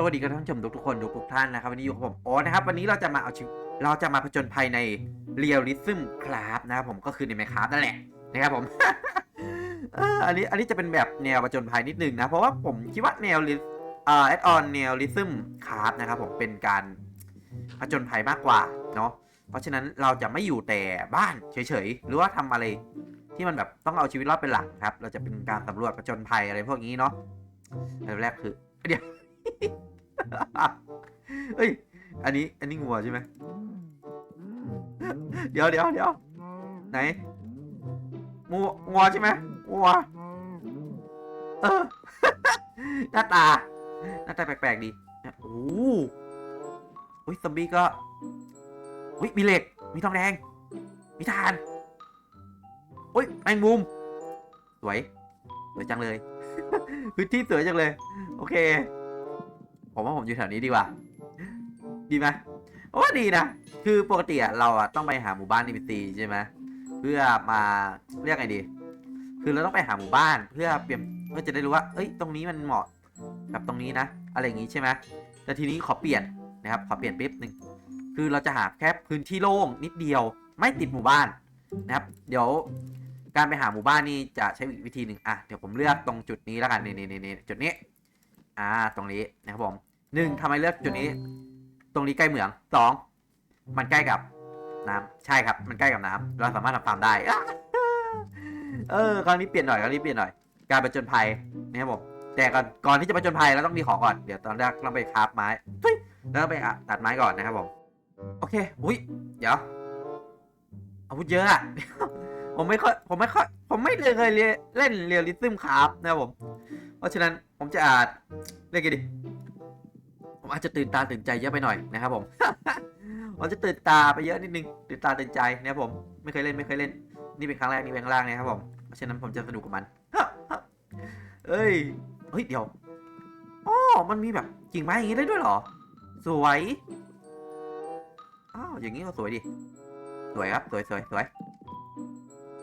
สวัสดีกับท่านผู้ชมทุกคนทุกๆท่านนะครับวันนี้อยู่กับผมโอ๊ตนะครับวันนี้เราจะมาเอาชีวิตเราจะมาผจญภัยในเรียลลิซึมคลาสนะครับผมก็คือในไมค r a f t นั่นแหละนะครับผม อันนี้อันนี้จะเป็นแบบแนวผจญภัยนิดนึงนะ เพราะว่าผมคิดว่าแนวลิเอ่อแอดออนแนวลิซึมคลาสนะครับผมเป็นการผจญภัยมากกว่าเนาะเพราะฉะนั้นเราจะไม่อยู่แต่บ้านเฉยๆ หรือว่าทำอะไรที่มันแบบต้องเอาชีวิตรอดเป็นหลักครับ เราจะเป็นการสำรวจผจญภัยอะไรพวกนี้เนาะอันแรกคือเดี๋ยว เฮ้ย อันนี้ อันนี้งัวใช่ไหม เดี๋ยวเดี๋ยวเดี๋ยวไหนงัวงัวใช่ไหมงัวเออ หน้าตา หน้าตาแปลกๆดีโอ้โหอุ้ยซอมบี้ก็อุ้ยมีเหล็ก มีทองแดง มีถ่านอุ้ยแมงมุม สวย สวยจังเลย พื้นที่สวยจังเลย โอเค ผมว่าผมอยู่แถวนี้ดีกว่า ดีไหมโอ้ดีนะ คือปกติอะเราอะต้องไปหาหมู่บ้าน NPC ใช่ไหมเพื่อมาเรียกไงดี คือเราต้องไปหาหมู่บ้านเพื่อเปลี่ยนเพื่อจะได้รู้ว่า เอ้ย ตรงนี้มันเหมาะกับตรงนี้นะ อะไรอย่างงี้ใช่ไหมแต่ทีนี้ขอเปลี่ยนนะครับ ขอเปลี่ยนปิ๊บหนึ่งคือเราจะหาแค่พื้นที่โล่งนิดเดียว ไม่ติดหมู่บ้านนะครับ เดี๋ยวการไปหาหมู่บ้านนี่จะใช้วิธีหนึ่งอะ เดี๋ยวผมเลือกตรงจุดนี้แล้วกัน นี่นี่นี่จุดนี้ อ่า ตรงนี้นะครับผม หนึ่งทำไมเลือกจุดนี้ ตรงนี้ใกล้เหมืองสองมันใกล้กับ น้ำใช่ครับ มันใกล้กับน้ำเราสามารถทำฟาร์มได้ เออคราวนี้เปลี่ยนหน่อยคราวนี้เปลี่ยนหน่อย การไปจนภัยนะครับผมแต่ก่อนก่อนที่จะไปจนภัยเราต้องมีของก่อนเดี๋ยวตอนแรกเราไปคราฟไม้เฮ้ยแล้วไปตัดไม้ก่อนนะครับผมโอเคอุ้ยเดี๋ยวอาวุธเยอะอะผมไม่ค่อยผมไม่ค่อยผมไม่เคยเรียเล่นเรียลลิซึมครับนะครับผม เพราะฉะนั้นผมจะอาจเรียกไงดี ผมอาจจะตื่นตาตื่นใจเยอะไปหน่อยนะครับผมผมจะตื่นตาไปเยอะนิดนึงตื่นตาตื่นใจนะครับผมไม่เคยเล่นไม่เคยเล่น นี่เป็นครั้งแรกนี่เป็นครั้งแรกนะครับผมเพราะฉะนั้นผมจะสนุกกับมันเอ้ยเฮ้ยเดี๋ยวอ๋อมันมีแบบกิ่งไม้อย่างนี้ได้ด้วยเหรอ สวยอ้าวอย่างนี้ก็สวยดิสวยครับสวยสวยสวย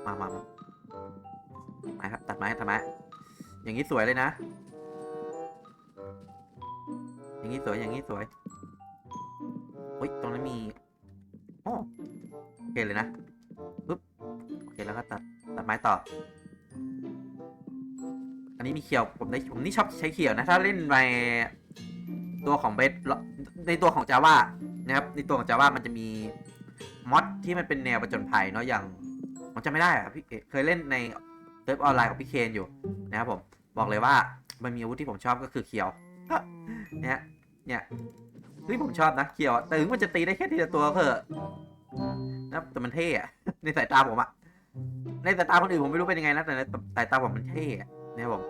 มามามามาครับตัดไม้ตัดไม้อย่างนี้สวยเลยนะ อย่างนี้สวยอย่างนี้สวยเฮ้ยตรงนั้นมีโอ้โอเคเลยนะปึ๊บโอเคแล้วก็ตัดตัดไม้ต่อ อันนี้มีเขียวผมได้ผมนี่ชอบใช้เขียวนะ ถ้าเล่นในตัวของเบสในตัวของ Java นะครับในตัวของ Java มันจะมีมอดที่มันเป็นแนวประจนภัยเนาะอย่างผมจำไม่ได้อะพี่เอเคยเล่นในเซิร์ฟออนไลน์ของพี่เคนอยู่นะครับผมบอกเลยว่ามันมีอาวุธที่ผมชอบก็คือเขียวเนี่ย เนี่ยเฮ้ยผมชอบนะเขียวแต่ถึงมันจะตีได้แค่ทีละตัวก็เถอะนะแต่มันเท่อะในสายตาผมอะในสายตาคนอื่นผมไม่รู้เป็นยังไงนะแต่ในสายตาผมมันเท่อะนะครับผม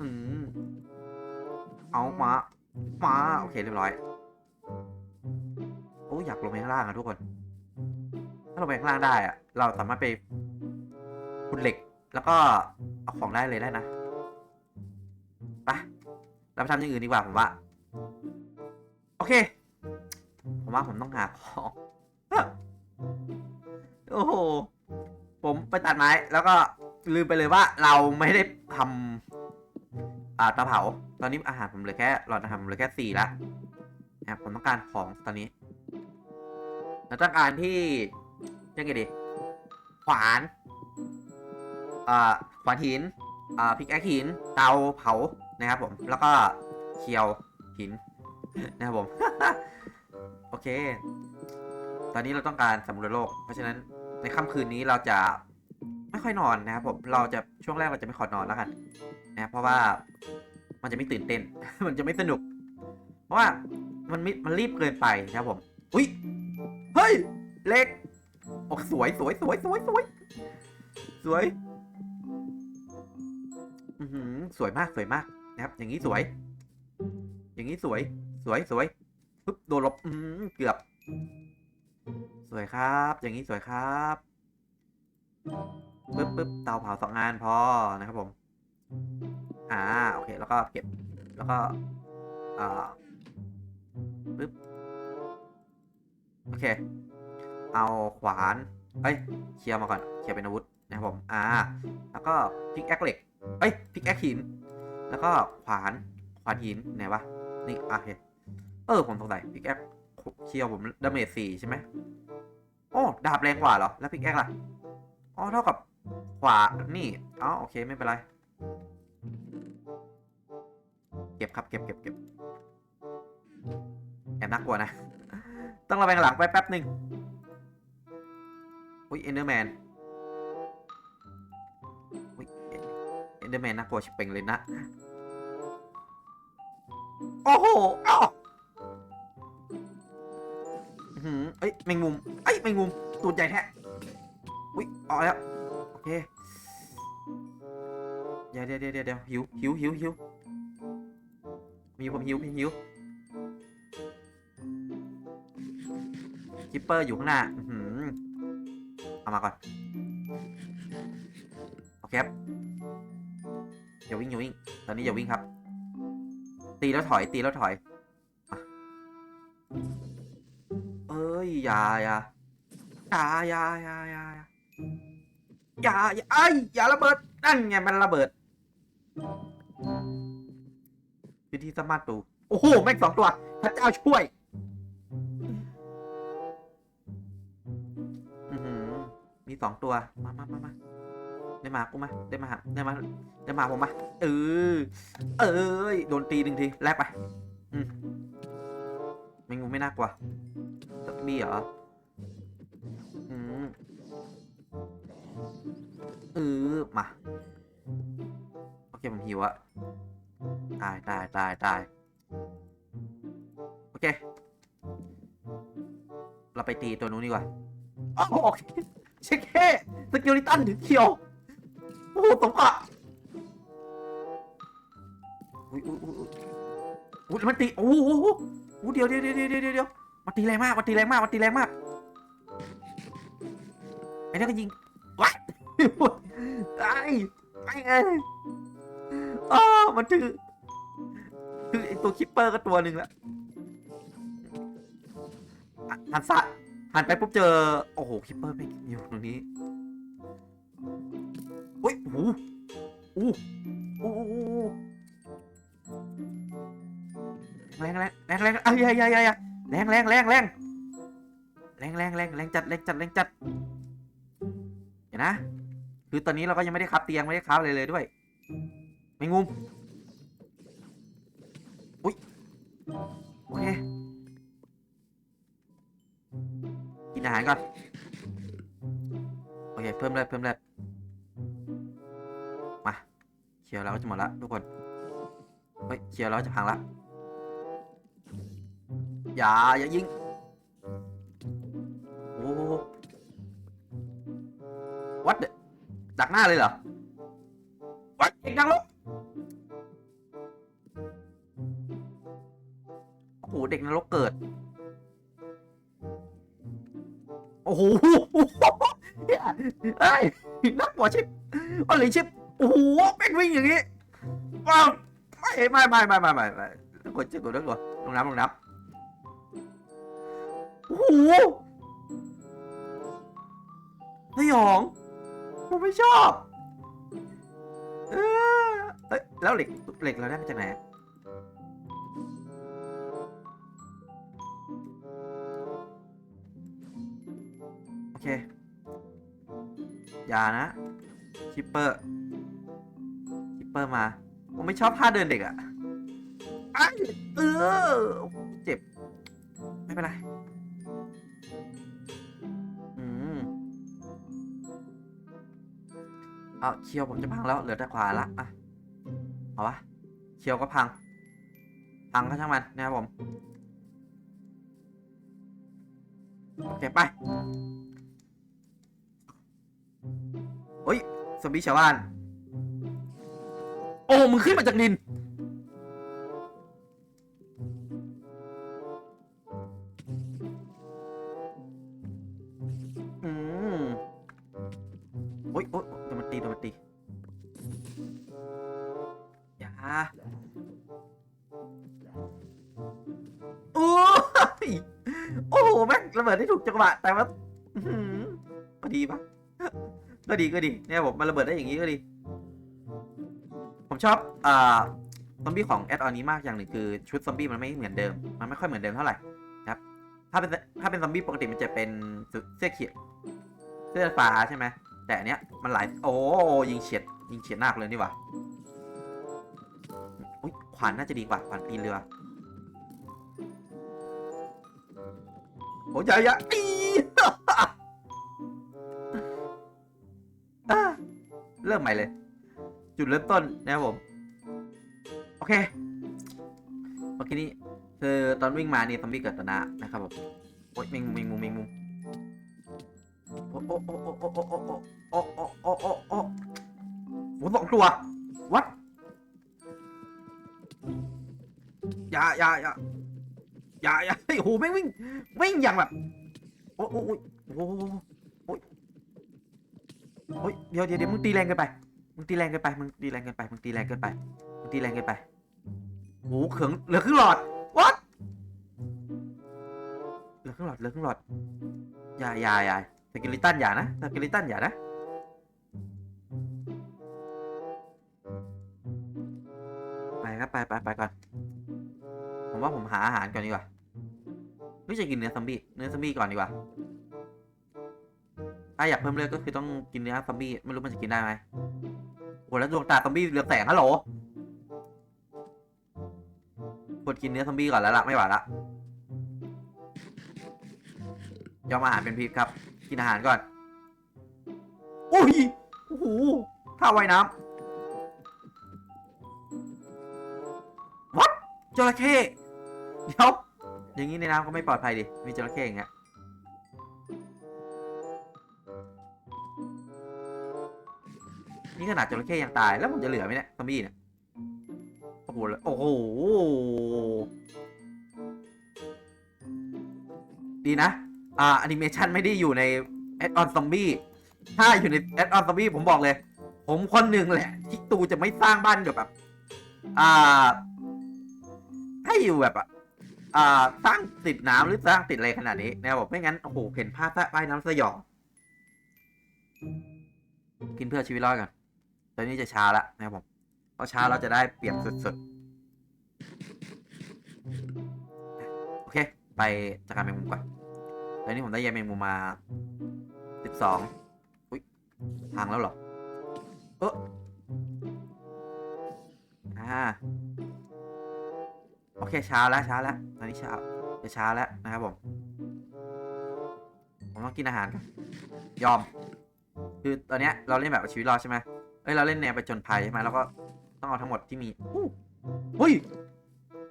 อืมเอามามาโอเคเรียบร้อยโอ้อยากลงไปข้างล่างอะทุกคน ถ้าลงไปข้างล่างได้อะเราสามารถไปขุดเหล็ก แล้วก็เอาของได้เลยได้นะไปเราไปทำอย่างอื่นดีกว่าผมว่า โอเค ผมว่าผมต้องหาของ โอ้โห ผมไปตัดไม้ แล้วก็ลืมไปเลยว่าเราไม่ได้ทำอ่าตาเผา ตอนนี้อาหารผมเหลือแค่หลอดอาหารผมเหลือแค่สี่ละนะครับผมต้องการของตอนนี้เราต้องการที่ยังไงดี ขวานอ่าขวานหินอ่าพิกแอคหิน เตาเผานะครับผม แล้วก็เคียวหิน นะครับผม โอเค ตอนนี้เราต้องการสำรวจโลก เพราะฉะนั้นในค่ำคืนนี้เราจะไม่ค่อยนอนนะครับผม เราจะช่วงแรกเราจะไม่ขอนอนแล้วกันนะครับเพราะว่ามันจะไม่ตื่นเต้น มันจะไม่สนุก เพราะว่ามันมิมันรีบเกินไปนะครับผม อุ้ย เฮ้ย เล็กโอ้สวยสวยสวยสวยสวยสวย อือหือสวยมากสวยมากนะครับ อย่างนี้สวย อย่างนี้สวย สวยสวยปึ๊บโดนลบอืมเกือบ สวยครับ อย่างนี้สวยครับปึ๊บปึ๊บเตาเผาสองงานพอนะครับผม อ่าโอเค แล้วก็เก็บ แล้วก็อ่าปึ๊บโอเค เอาขวานเอ้ยเคลียร์มาก่อนเคลียร์เป็นอาวุธนะครับผม อ่า แล้วก็พิกแอคเหล็ก เอ้ยพิกแอคหิน แล้วก็ขวาน ขวานหินไหนวะ นี่อะโอเค เออผมสงสัยพิกแอคเคียวผมดาเมจสี่ใช่ไหมโอ้ดาบแรงกว่าเหรอ แล้วพิกแอคล่ะอ๋อเท่ากับขวานี่อ๋อโอเคไม่เป็นไร เก็บครับเก็บเก็บเก็บแอบน่ากลัวนะ ต้องระแวงหลังไปแป๊บหนึ่งอุ้ยเอนเดอร์แมนอุ้ยเอนเดอร์แมนน่ากลัวชิบเป่งเลยนะ โอ้โหอ้อ หือเอ้ยแมงมุมเอ้ยแมงมุมตัวใหญ่แท้อุ้ยเอาแล้วโอเคเดี๋ยวเดี๋ยวเดี๋ยวเดี๋ยวหิวหิวหิวหิวมีผมหิวพี่หิวคิปเปอร์อยู่ข้างหน้าหือเอามาก่อนโอเคครับอย่าวิ่งอย่าวิ่ง ตอนนี้อย่าวิ่งครับ ตีแล้วถอยตีแล้วถอย ยอย่าอย่าอย่าอย่าอย่าอย่าอย่าอย่าไอ้ยอย่าระเบิดนั่นไงมันระเบิดวิธีสมารถดูโอ้โหแม่งสองตัวพระเจ้าช่วยมีสองตัว มามามามาได้มากูมา ได้มาหาได้มา ได้มาผมมา เออ เอ้ย โดนตีหนึ่งที แลกไป อืมแมงมุมไม่น่ากลัว สักบี้เหรอ อืมเออมา โอเค ผมหิวอะตายตายตายตายโอเค เราไปตีตัวนู้นดีกว่าอ๋อโอเคเช็คแค่สกิลิตันถึงเขียว โอ้โหตบอะอุ้ยอุ้ยอุ้ยอุ้ยมันตี โอ้โหวเดี๋ยวเดี๋ยวเดี๋ยวเดี๋ยวเดี๋ยว มันตีแรงมากมันตีแรงมากมันตีแรงมากไอ้นั่นก็ยิงว้ายตายไอ้ไงอ๋อมันถือคือไอตัวคิปเปอร์ก็ตัวหนึ่งละหันซะหันไปปุ๊บเจอ โอ้โหคิปเปอร์ไม่อยู่ตรงนี้อุ้ยโอ้โหโอ้โหโอ้โหโอ้โหแรงแรงแรงแรงเอ้ยยยยย แรงแรงแรงแรงแรงแรงแรงแรงจัดแรงจัดแรงจัดเห็นนะ คือตอนนี้เราก็ยังไม่ได้คับเตียงไม่ได้คับอะไรเลยด้วย ไม่งุมอุ้ยโอเคกินอาหารก่อนโอเคเพิ่มเลยเพิ่มเลยมาเขียวเราก็จะหมดละทุกคนเฮ้ยเขียวเราจะพังละ อย่าอย่ายิงโอ้โหวัดเดดักหน้าเลยเหรอวัดเอกดังลบโอ้โหเด็กนรกเกิด โอ้โหเฮ้ยนักกว่าชิปอะไรชิปโอ้โหเป็นวิ่งอย่างนี้ว้าวไม่ไม่ไม่ไม่ไม่ไม่ไม่กดจิบกดด้วยกดลงน้ำลงน้ำ โอ้โหสยอง ผมไม่ชอบ เออเอ้ยแล้วเหล็กเหล็กเราได้มาจากไหนโอเค อย่านะชิปเปอร์ชิปเปอร์มา ผมไม่ชอบท่าเดินเด็กอะอ้เออเจ็บ ไม่เป็นไร เอาเคียวผมจะพังแล้วเหลือแต่ขวาละอะเอาวะเคียวก็พัง พังก็ช่างมันนะครับผมโอเคไปโอ้ยสมบีชาวบ้าน โอ้มึงขึ้นมาจากดิน หวะแต่ว่าอื้อหือก็ดีปะก็ดีก็ดีเนี่ยผมมันระเบิดได้อย่างนี้ก็ดี ผมชอบอ่าซอมบี้ของแอดออนนี้มากอย่างหนึ่งคือชุดซอมบี้มันไม่เหมือนเดิม มันไม่ค่อยเหมือนเดิมเท่าไหร่นะครับ ถ้าเป็นถ้าเป็นซอมบี้ปกติมันจะเป็นเสื้อเขียวเสื้อฟ้าใช่ไหมแต่อันเนี้ยมันหลายโอ้ยิงเฉียดยิงเฉียดหนักเลยนี่หว่าอุ้ยขวานน่าจะดีกว่าขวานปีนเรือ โอ้ยใหญ่ยะอีอะเริ่มใหม่เลย จุดเริ่มต้นนะครับผม โอเคเมื่อกี้นี้คือตอนวิ่งมานี่ซอมบี้เกิดตนะนะครับผมโอ๊ยแมงมุมแมงมุมแมงมุมโอ้โอ้โอ้โอ้โอ้โอ้โอ้โอ้โอ้โอ้โอ้โอ้โหสองตัววัดอย่าอย่าอย่า อย่าอย่าเฮ้ยโอ้โหแม่วิ่งวิ่งอย่างแบบโอ้โอ้โอ้โอ้โอ้โอ้ยเดี๋ยวเดี๋ยวเดี๋ยวมึงตีแรงเกินไปมึงตีแรงเกินไปมึงตีแรงเกินไปมึงตีแรงเกินไปมึงตีแรงเกินไปโอ้โหเขิงเหลือครึ่งหลอด what เหลือครึ่งหลอดเหลือครึ่งหลอดอย่าอย่าอย่าสกิลิตันอย่านะสกิลิตันอย่านะไปครับไปไปไปก่อน ผมว่าผมหาอาหารก่อนดีกว่าไม่จะกินเนื้อซอมบี้เนื้อซอมบี้ก่อนดีกว่าถ้าอยากเพิ่มเลือดก็คือต้องกินเนื้อซอมบี้ไม่รู้มันจะกินได้ไหมโอ้แล้วดวงตาซอมบี้เรืองแสงฮัลโหลกดกินเนื้อซอมบี้ก่อนแล้วล่ะไม่ไหวละยอมอาหารเป็นพิษครับ กินอาหารก่อนโอ้ยโอ้โหท่าว่ายน้ำวัดจระเข้ เดี๋ยวอย่างนี้ในน้ำก็ไม่ปลอดภัยดิ มีจระเข้อย่างเงี้ยนี่ขนาดจระเข้ยังตายแล้วมันจะเหลือไหมเนี่ยซอมบี้เนี่ยโอ้โหแล้วโอ้โหดีนะ อ่าแอนิเมชันไม่ได้อยู่ในแอดออนซอมบี้ถ้าอยู่ในแอดออนซอมบี้ผมบอกเลย ผมคนหนึ่งแหละที่ตูจะไม่สร้างบ้านแบบอ่า ให้อยู่แบบอะ อ่าสร้างติดน้ำหรือสร้างติดอะไรขนาดนี้นะครับผมไม่งั้นโอ้โหเห็นภาพใต้น้ำสยอง กินเพื่อชีวิตรอดก่อนตอนนี้จะช้าละนะครับผมเพราะช้าเราจะได้เปรียบสุดๆ โอเค ไปจัดการแมงมุมก่อนตอนนี้ผมได้ใยแมงมุมมาสิบสองอุ้ยทางแล้วเหรอเอออ่า โอเคช้าแล้วช้าแล้วตอนนี้ช้าจะช้าแล้วนะครับผมผมต้องกินอาหารก่อนยอม คือตอนเนี้ยเราเล่นแบบชีวิตรอดใช่ไหมเอ้ยเราเล่นแนวไปจนภัยใช่ไหมแล้วก็ต้องเอาทั้งหมดที่มีอู้เฮ้ย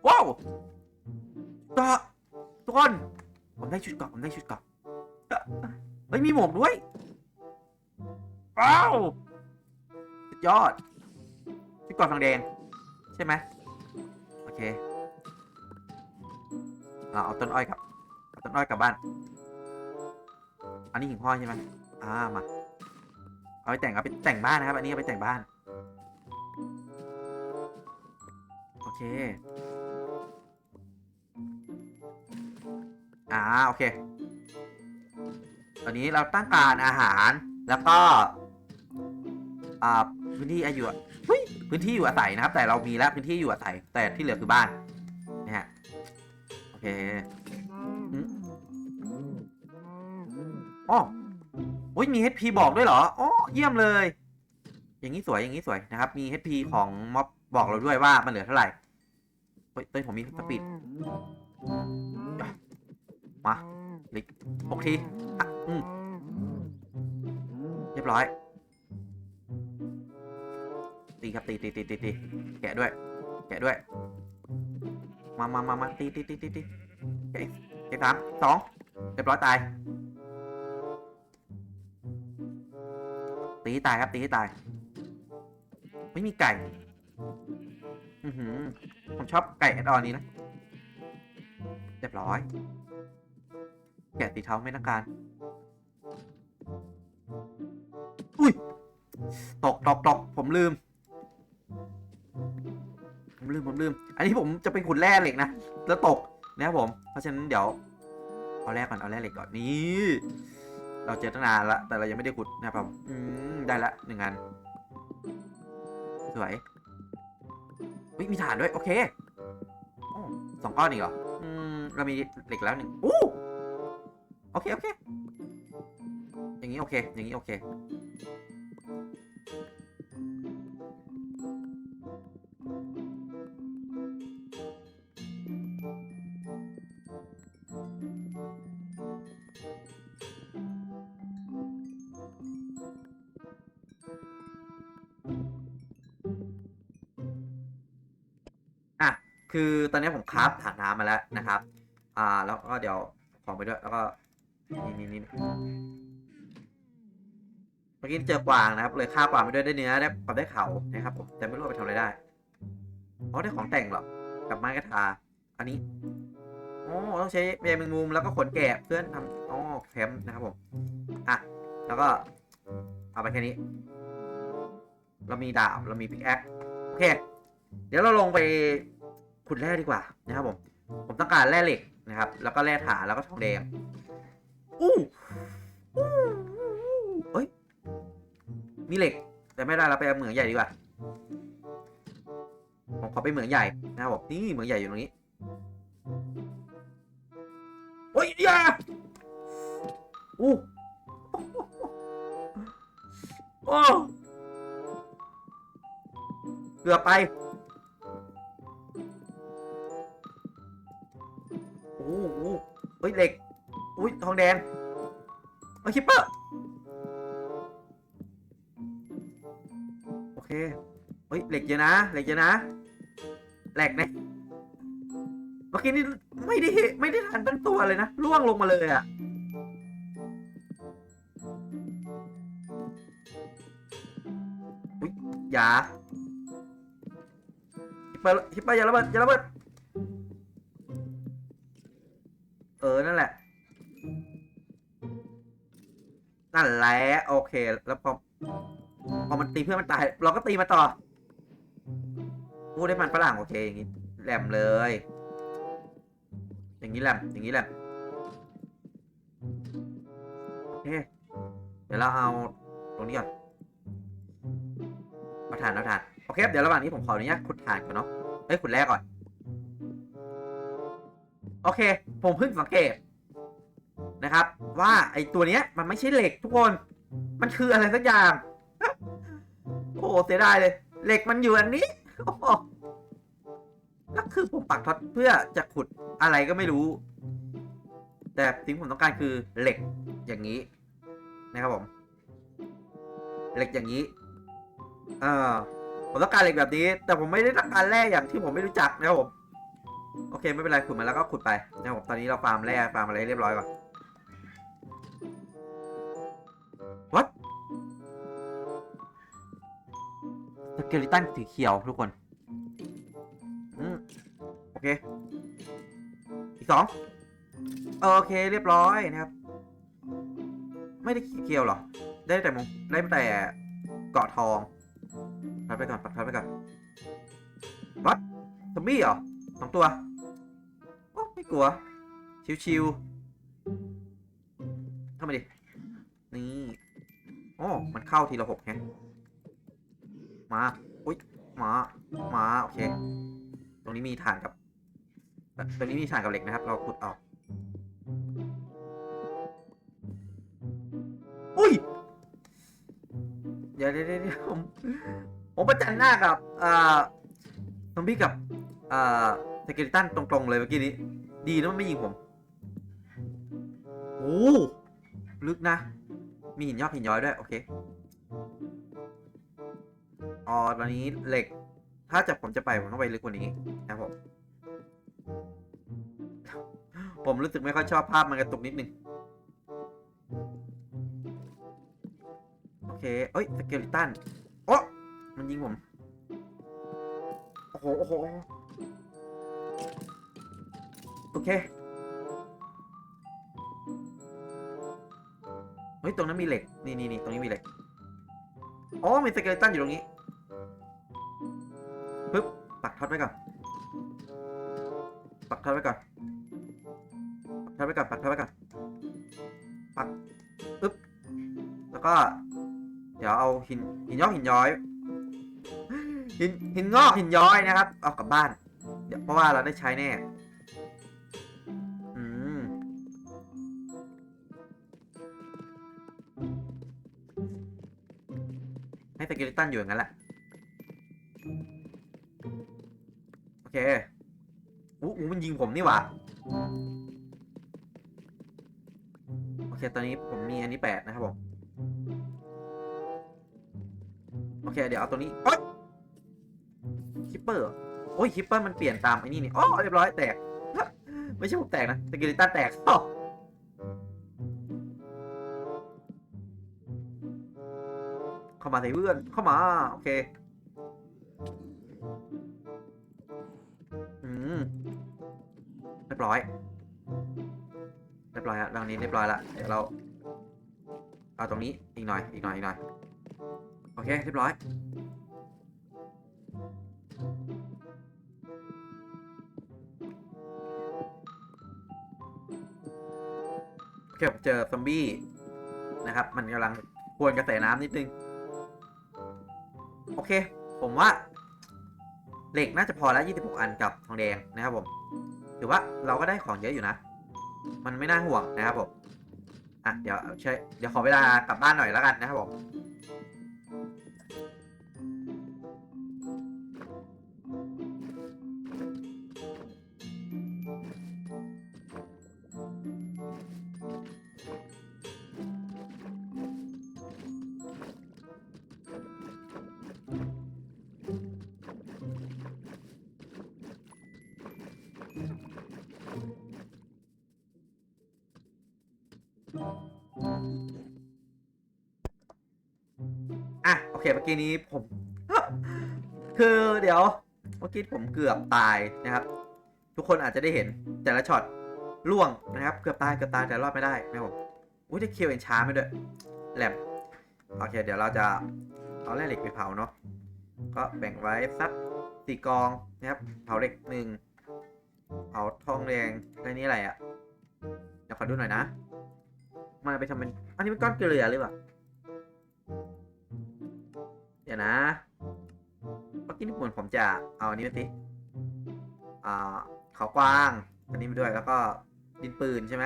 ว้าวต่อทุกคนผมได้ชุดเกราะผมได้ชุดเกราะเฮ้ยมีหมวกด้วยว้าวสุดยอดชุดเกราะทางแดงใช่ไหมโอเค เอาเอาต้นอ้อยกลับเอาต้นอ้อยกลับบ้าน อันนี้หิ่งห้อยใช่ไหมอ่ามา เอาไปแต่งเอาไปแต่งบ้านนะครับ อันนี้เอาไปแต่งบ้าน โอเค อ่าโอเค ตอนนี้เราตั้งการอาหารแล้วก็ อ่าพื้นที่อายุเฮ้ยพื้นที่อยู่อาศัยนะครับ แต่เรามีแล้วพื้นที่อยู่อาศัยแต่ที่เหลือคือบ้านนะฮะ เคอืมอ๋อโอ้ยมี HP บอกด้วยเหรออ๋อเยี่ยมเลย อย่างนี้สวยอย่างนี้สวยนะครับ มี HP ของม็อบบอกเราด้วยว่ามันเหลือเท่าไหร่เฮ้ยเต้ยผมมีสปีดมาลิกหกทีอะอืมเรียบร้อย ตีครับตีตีตีตีตีแกะด้วย แกะด้วย มามามามาตีตีตีตีตีแกะแกะสามสองเรียบร้อยตาย ตีให้ตายครับ ตีให้ตาย ไม่มีไก่ อือหือ ผมชอบไก่แอดออนนี้นะ เรียบร้อย แกะตีเท้าไม่ต้องการ อุ้ย ตกตกตกผมลืม ลืมผมลืม อันนี้ผมจะเป็นขุดแร่เหล็กนะ แล้วตกนะครับผม เพราะฉะนั้นเดี๋ยว เอาแร่ก่อนเอาแร่เหล็กก่อนนี่ เราเจอตั้งนานละ แต่เรายังไม่ได้ขุดนะครับผมอืมได้ละหนึ่งอัน สวยอุ้ยมีฐานด้วยโอเคอสองก้อนอีกเหรอ อืมเรามีเหล็กแล้วหนึ่งอู้โอเคโอเค อย่างนี้โอเค อย่างนี้โอเค คือตอนนี้ผมคราฟถังน้ำมาแล้วนะครับ อ่า แล้วก็เดี๋ยวของไปด้วยแล้วก็นี่นี่นี่เมื่อกี้เจอกวางนะครับ เลยฆ่ากวางไปด้วยได้เนื้อได้กับได้เขานะครับผมแต่ไม่รู้เอาไปทำอะไรได้อ๋อได้ของแต่งเหรอกับไม้กระทา อันนี้อ๋อต้องใช้ใยแมงมุมแล้วก็ขนแกะเพื่อนทำอ๋อแคมป์นะครับผมอะแล้วก็เอาไปแค่นี้ เรามีดาบเรามีพิกแอคโอเค เดี๋ยวเราลงไป ขุดแร่ดีกว่านะครับผม ผมต้องการแร่เหล็กนะครับ แล้วก็แร่ถ่านแล้วก็ทองแดง อู้อู้เอ้ย มีเหล็ก แต่ไม่ได้เราไปเอาเหมืองใหญ่ดีกว่า ผมขอไปเหมืองใหญ่นะครับผมนี่เหมืองใหญ่อยู่ตรงนี้ โอ้ยอย่าอู้โอ้เกือบไป โอ้โหเฮ้ยเหล็ก อุ้ยทองแดงเอาคิปเปอร์โอเคเฮ้ยเหล็กเยอะนะเหล็กเยอะนะแหลกเนี่ยเมื่อกี้นี่ไม่ได้ไม่ได้ทันตั้งตัวเลยนะล่วงลงมาเลยอะอุ้ยอย่าฮิปเปอร์ฮิปเปอร์อย่าระเบิดอย่าระเบิด เออ นั่นแหละ นั่นแหละโอเค แล้วพอ พอมันตีเพื่อนมันตาย เราก็ตีมาต่อพูดได้มันฝรั่งโอเค อย่างนี้แหลมเลย อย่างนี้แหลมอย่างนี้แหลมโอเคเดี๋ยวเราเอาตรงนี้ก่อนเอาถ่านเอาถ่านโอเคเดี๋ยวระหว่างนี้ผมขออนุญาตขุดถ่านก่อนเนาะเอ้ยขุดแรกก่อน โอเค ผมเพิ่งสังเกตนะครับ ว่าไอตัวเนี้ย มันไม่ใช่เหล็กทุกคน มันคืออะไรสักอย่าง โอ้เสียดายเลย เหล็กมันอยู่อันนี้ก็คือผมปักท็อตเพื่อจะขุดอะไรก็ไม่รู้ แต่สิ่งผมต้องการคือเหล็กอย่างนี้ นะครับผม เหล็กอย่างนี้ เออผมต้องการเหล็กแบบนี้ แต่ผมไม่ได้ต้องการแร่อย่างที่ผมไม่รู้จักนะครับผม โอเคไม่เป็นไรขุดมาแล้วก็ขุดไปนะครับผมตอนนี้เราฟาร์มแร่ฟาร์มอะไรให้เรียบร้อยก่อน What สเกลิตันสีเขียวทุกคนอืมโอเค อีกสองโอเคเรียบร้อยนะครับ ไม่ได้เกียวหรอ ได้แต่มงได้แต่เกาะทองพัดไปก่อนพัดไปก่อนวัดซอมบี้เหรอ สองตัวโอ้ไม่กลัว ชิวๆเข้ามาดิ นี่ โอ้ มันเข้าทีละหกแฮะมาอุ้ยมามาโอเค ตรงนี้มีถ่านกับ ตรงนี้มีถ่านกับเหล็กนะครับ เราขุดออก อุ้ยเดี๋ยวเดี๋ยวเดี๋ยวผมผมประจันหน้ากับอ่าซอมบี้กับ อ่าสเกลิตันตรงๆเลยเมื่อกี้นี้ ดีนะมันไม่ยิงผม โอ้ลึกนะ มีหินยอกหินย้อยด้วย โอเค อ๋อ ตอนนี้เหล็ก ถ้าจะผมจะไป ผมต้องไปลึกกว่านี้นะผม ผมรู้สึกไม่ค่อยชอบภาพมันกระตุกนิดนึง โอเค เอ้ยสเกลิตันโอ้มันยิงผม โอ้โห โอ้โห อเค เฮ้ย ตรงนั้นมีเหล็ก นี่นี่นี่ตรงนี้มีเหล็ก อ๋อ มีสเกเลตันอยู่ตรงนี้ ปึ๊บ ปักท็อตไว้ก่อน ปักท็อตไว้ก่อน ปักท็อตไว้ก่อน ปักท็อตไว้ก่อน ปัก ปึ๊บ แล้วก็ เดี๋ยวเอาหินหินย้อยหินย้อย หินหินงอกหินย้อยนะครับ เอากลับบ้าน เดี๋ยวเพราะว่าเราได้ใช้แน่ สเกลิตันอยู่อย่างนั้นแหละ โอเคอู้หูมันยิงผมนี่หว่าโอเค ตอนนี้ผมมีอันนี้แปดนะครับผม โอเค เดี๋ยวเอาตัวนี้โอ๊ยคิปเปอร์ โอ้ยคิปเปอร์มันเปลี่ยนตามไอ้นี่นี่อ๋อเรียบร้อยแตก ไม่ใช่ผมแตกนะสกิลิตันแตกอ้อ เข้ามาใส่เพื่อน เข้ามา โอเค อืมเรียบร้อย เรียบร้อยแล้วดังนี้เรียบร้อยล้วเดี๋ยวเราเอาตรงนี้อีกหน่อย อีกหน่อย อีกหน่อย โอเค เรียบร้อย โอเคผมเจอซอมบี้นะครับ มันกำลังควนกระแสน้ำนิดนึง เค ผมว่า เหล็กน่าจะพอแล้ว 26 อันกับทองแดงนะครับผม ถือว่าเราก็ได้ของเยอะอยู่นะ มันไม่น่าห่วงนะครับผม อะ เดี๋ยวใช้เดี๋ยวขอเวลากลับบ้านหน่อยแล้วกันนะครับผม มื่อกี้นี้ผม คือเดี๋ยว เมื่อกี้ผมเกือบตายนะครับ ทุกคนอาจจะได้เห็นแต่ละช็อตล่วงนะครับ เกือบตายเกือบตายแต่รอดไม่ได้นะครับผมอุ้ยได้คิวเอนช้าไม่ด้วยแหลมโอเค เดี๋ยวเราจะเอาแร่เหล็กไปเผาเนาะก็แบ่งไว้สักสี่กองนะครับเผาเหล็กหนึ่งเผาทองแดงอันนี้อะไรอะ่ะเดี๋ยวขอดูหน่อยนะมาไปทำเป็นอันนี้เป็นก้อนเกลือหรือเปล่า ดี๋ยวนะเมื่อกี้นี่เหมือนผมจะเอาอันนี้มาสิอ่าขากว้างอันนี้มาด้วยแล้วก็ดินปืนใช่ไหม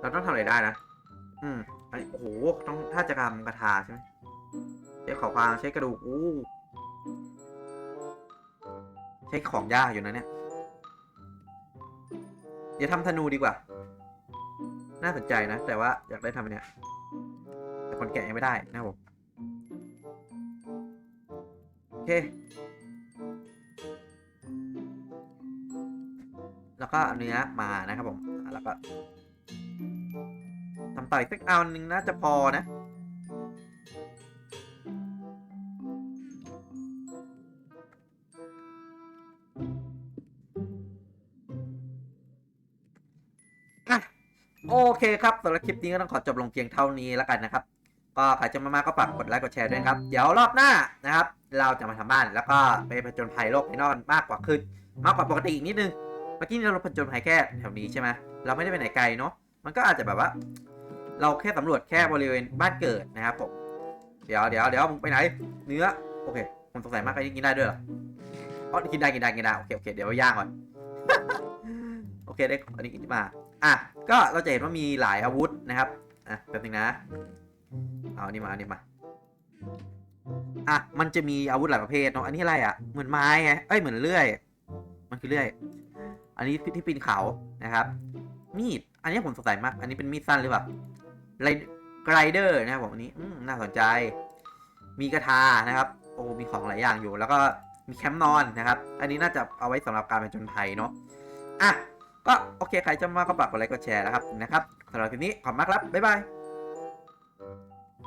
เราต้องทำอะไรได้นะ อืมอันนี้โอ้โหต้องถ้าจะทำกระทาใช่ไหมใช้ขากวางใช้กระดูกอู้ใช้ของยากอยู่นะเนี่ยเดี๋ยวทำธนูดีกว่า น่าสนใจนะ แต่ว่าอยากได้ทำเนี้ยแต่คนแกะยังไม่ได้นะครับผม เค แล้วก็เนื้อมานะครับผม แล้วก็ทำต่ออีกสักเอาหนึ่งน่าจะพอนะ โอเคครับสำหรับคลิปนี้ก็ต้องขอจบลงเพียงเท่านี้แล้วกันนะครับ ก็ใครจะมามาก็ฝากกดไลค์กดแชร์ด้วยครับ เดี๋ยวรอบหน้านะครับ เราจะมาทำบ้าน แล้วก็ไปผจญภัยโลกภายนอกมากกว่าขึ้นมากกว่าปกติอีกนิดนึงเมื่อกี้เราผจญภัยแค่แถวนี้ใช่ไหมเราไม่ได้ไปไหนไกลเนาะมันก็อาจจะแบบว่า เราแค่สำรวจแค่บริเวณบ้านเกิดนะครับผมเดี๋ยวเดี๋ยวเดี๋ยวมึงไปไหน เนื้อโอเคผมสงสัยมากไอ้นี่กินได้ด้วยเหรออ๋อกินได้กินได้กินได้โอเคโอเคเดี๋ยวย่างก่อนโอเคได้อันนี้กินมา อะก็เราจะเห็นว่ามีหลายอาวุธนะครับอะแป๊บนึงนะเอาอันนี้มาอันนี้มา อะมันจะมีอาวุธหลายประเภทเนาะอันนี้อะไรอะเหมือนไม้ไงเอ้ยเหมือนเลื่อย มันคือเลื่อย อันนี้ที่ปีนเขานะครับ มีด อันนี้ผมสงสัยมาก อันนี้เป็นมีดสั้นหรือเปล่าไรกรเดอร์นะครับผมอันนี้อืน่าสนใจ มีกระทานะครับ โอ้มีของหลายอย่างอยู่ แล้วก็มีแคมป์นอนนะครับ อันนี้น่าจะเอาไว้สำหรับการเป็นจนภัยเนาะอะก็โอเคใครจะมาก็ฝากกดไลค์กดแชร์นะครับนะครับสำหรับคลิปนี้ขอบมากครับบ๊ายบาย